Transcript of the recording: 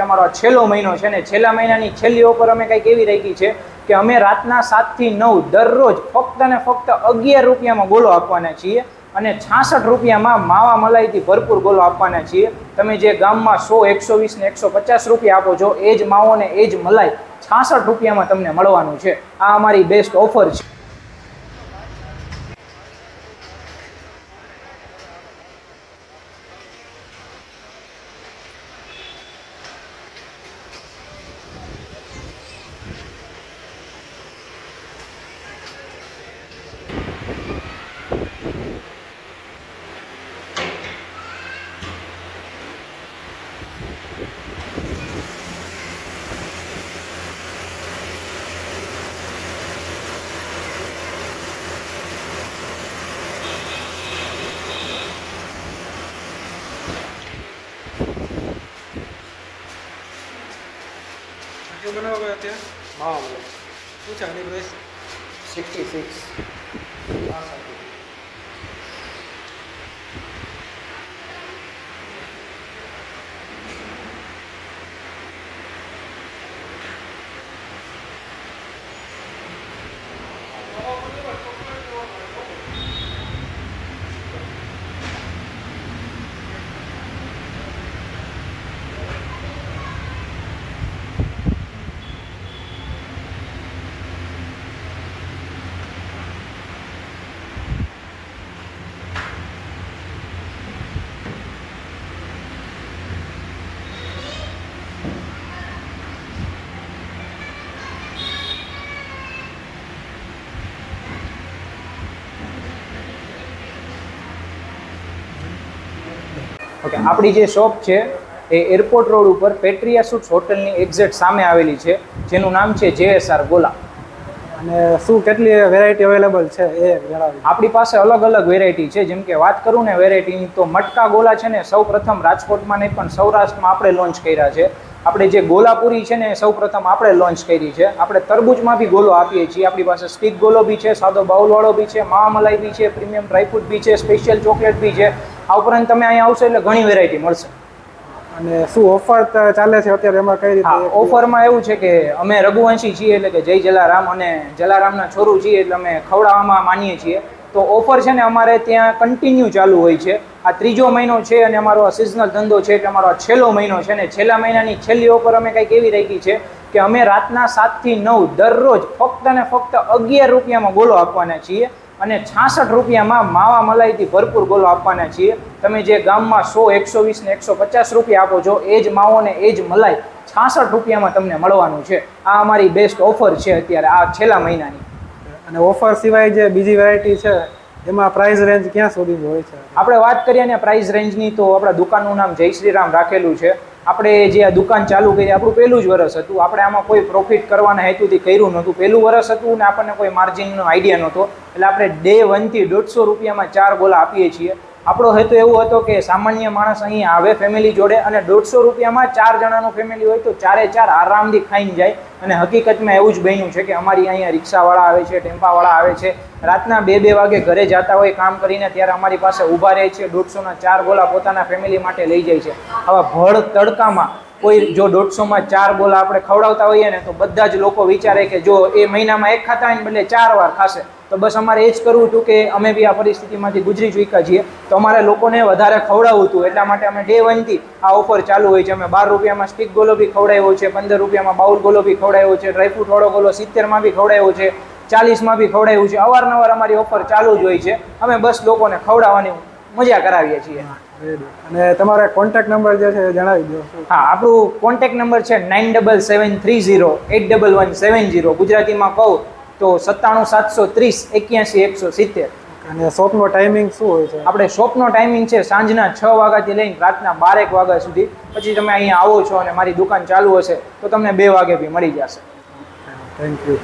અમારો છેલ્લો મહિનો છે ને છેલ્લા મહિનાની છેલ્લી ઓફર અમે કંઈક એવી રાખી છે કે અમે રાતના સાતથી નવ દરરોજ ફક્ત ને ફક્ત અગિયાર રૂપિયામાં ગોલો આપવાના છીએ અને છાસઠ રૂપિયામાં માવા મલાઈથી ભરપૂર ગોલો આપવાના છીએ. તમે જે ગામમાં સો, એકસો વીસ ને એકસો પચાસ રૂપિયા આપો છો, એ જ માવો ને એ જ મલાઈ છાસઠ રૂપિયામાં તમને મળવાનું છે. આ અમારી બેસ્ટ ઓફર છે. બનાવો ભાઈ અત્યારે? હા શું છે આની પ્રાઇસ સિક્સટી સિક્સ ઓકે આપણી જે શોપ છે એ એરપોર્ટ રોડ ઉપર પેટ્રિયા સૂટ્સ હોટલની એક્ઝેક્ટ સામે આવેલી છે જેનું નામ છે જેએસઆર ગોલા. અને શું કેટલી વેરાયટી અવેલેબલ છે એ જણાવી આપણી પાસે અલગ અલગ વેરાયટી છે જેમ કે વાત કરું ને વેરાયટીની તો મટકા ગોલા છે ને સૌ પ્રથમ રાજકોટમાં નહીં પણ સૌરાષ્ટ્રમાં આપણે લોન્ચ કર્યા છે. આપણે જે ગોલાપુરી છે ને સૌ પ્રથમ આપણે લોન્ચ કરી છે. આપણે તરબૂચમાં બી ગોલો આપીએ છીએ. આપણી પાસે સ્ટીક ગોલો બી છે સાદો બાઉલવાળો બી છે માવા મલાઈ બી છે પ્રીમિયમ ડ્રાયફ્રૂટ બી છે સ્પેશિયલ ચોકલેટ બી છે. આ ઉપરાંત તમે અહીંયા આવશો એટલે ઘણી વેરાયટી મળશે. અને શું ઓફર ચાલે છે અત્યારે એમાં કઈ રીતે? ઓફરમાં એવું છે કે અમે રઘુવંશી છીએ એટલે કે જય જલારામ અને જલારામના છોરું છીએ એટલે અમે ખવડાવવામાં માનીએ છીએ. તો ઓફર છે ને અમારે ત્યાં કન્ટિન્યુ ચાલુ હોય છે. આ ત્રીજો મહિનો છે અને અમારો આ સિઝનલ ધંધો છે એટલે અમારો આ છેલ્લો મહિનો છે ને છેલ્લા મહિનાની છેલ્લી ઓફર અમે કંઈક એવી રાખી છે કે અમે રાતના સાતથી નવ દરરોજ ફક્ત ને ફક્ત અગિયાર રૂપિયામાં ગોલો આપવાના છીએ. અને છાસઠ રૂપિયામાં માવા મલાઈથી ભરપૂર ગોલો આપવાના છીએ. તમે જે ગામમાં સો એકસો વીસ ને એકસો પચાસ રૂપિયા આપો છો એ જ માવો ને એ જ મલાઈ છાસઠ રૂપિયામાં તમને મળવાનું છે. આ અમારી બેસ્ટ ઓફર છે અત્યારે આ છેલ્લા મહિનાની. અને ઓફર સિવાય જે બીજી વેરાયટી છે એમાં પ્રાઇસ રેન્જ ક્યાં સુધી હોય છે? આપણે વાત કરીએ ને પ્રાઇસ રેન્જની તો આપણા દુકાનનું નામ જય શ્રીરામ રાખેલું છે. આપણે જે આ દુકાન ચાલુ કરી, આપણું પહેલું જ વરસ હતું. આપણે આમાં કોઈ પ્રોફિટ કરવાના હેતુથી કર્યું નહોતું. પહેલું વર્ષ હતું ને આપણને કોઈ માર્જિનનો આઈડિયા નહોતો. એટલે આપણે ડે વનથી દોઢસો રૂપિયામાં ચાર ગોલા આપીએ છીએ. આપણો હેતુ એવો હતો કે સામાન્ય માણસ અહીં આવે ફેમિલી જોડે અને દોઢસો રૂપિયામાં ચાર જણાનું ફેમિલી હોય તો ચારે ચાર આરામથી ખાઈને જાય. અને હકીકતમાં એવું જ બન્યું છે કે અમારી અહીંયા રિક્ષાવાળા આવે છે, ટેમ્પાવાળા આવે છે. રાતના બે બે વાગે ઘરે જતા હોય કામ કરીને ત્યારે અમારી પાસે ઊભા રહે છે. દોઢસોના ચાર ગોલા પોતાના ફેમિલી માટે લઈ જાય છે. આવા ભળ તડકામાં કોઈ જો દોઢસોમાં ચાર બોલા આપણે ખવડાવતા હોઈએ ને તો બધા જ લોકો વિચારે કે જો એ મહિનામાં એક ખાતા હોય ને બદલે ચાર વાર ખાશે. તો બસ અમારે એ જ કરવું હતું કે અમે બી આ પરિસ્થિતિમાંથી ગુજરી ચૂક્યા છીએ. તો અમારે લોકોને વધારે ખવડાવવું હતું. એટલા માટે અમે ડે વનથી આ ઓફર ચાલુ હોય છે. અમે બાર રૂપિયામાં સ્ટીક ગોલો બી ખવડાવ્યો છે. પંદર રૂપિયામાં બાઉલ ગોલો બી ખવડાવ્યો છે. ડ્રાયફ્રૂટ વાળો ગોલો સિત્તેરમાં બી ખવડાવ્યો છે. ચાલીસમાં બી ખવડાવ્યું છે. અવારનવાર અમારી ઓફર ચાલુ જ હોય છે. અમે બસ લોકોને ખવડાવવાની મજા કરાવીએ છીએ. અને તમારા કોન્ટેક્ટ નંબર જે છે જણાવી દો. હા આપણું કોન્ટેક્ટ નંબર છે nine double seven three zero eight double one seven zero ગુજરાતીમાં કહું તો સત્તાણું સાતસો ત્રીસ એક્યાસી એકસો સિત્તેર. અને શોપનો ટાઈમિંગ શું હોય છે? આપણે શોપનો ટાઈમિંગ છે સાંજના છ વાગ્યાથી લઈને રાતના બારેક વાગ્યા સુધી. પછી તમે અહીંયા આવો છો અને મારી દુકાન ચાલુ હશે તો તમને બે વાગે બી મળી જશે. Thank you